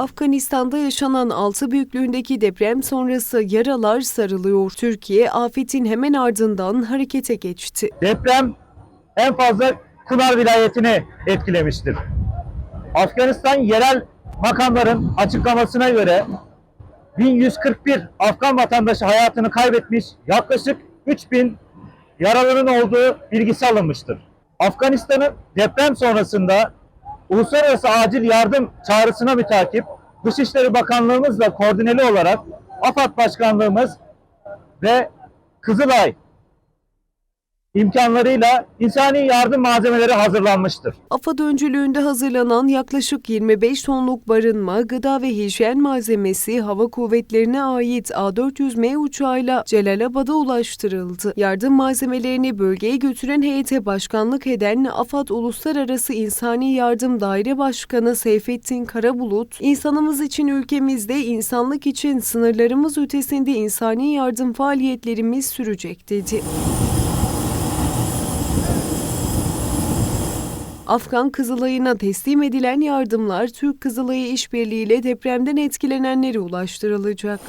Afganistan'da yaşanan 6 büyüklüğündeki deprem sonrası yaralar sarılıyor. Türkiye afetin hemen ardından harekete geçti. Deprem en fazla Kunar vilayetini etkilemiştir. Afganistan yerel makamların açıklamasına göre 1141 Afgan vatandaşı hayatını kaybetmiş, yaklaşık 3000 yaralının olduğu bilgisi alınmıştır. Afganistan'ın deprem sonrasında uluslararası acil yardım çağrısına mütakip Dışişleri Bakanlığımızla koordineli olarak AFAD Başkanlığımız ve Kızılay imkanlarıyla insani yardım malzemeleri hazırlanmıştır. AFAD öncülüğünde hazırlanan yaklaşık 25 tonluk barınma, gıda ve hijyen malzemesi hava kuvvetlerine ait A400M uçağıyla Celalabad'a ulaştırıldı. Yardım malzemelerini bölgeye götüren heyete başkanlık eden AFAD Uluslararası İnsani Yardım Daire Başkanı Seyfettin Karabulut, insanımız için ülkemizde, insanlık için sınırlarımız ötesinde insani yardım faaliyetlerimiz sürecek dedi. Afgan Kızılayı'na teslim edilen yardımlar Türk Kızılayı işbirliğiyle depremden etkilenenlere ulaştırılacak.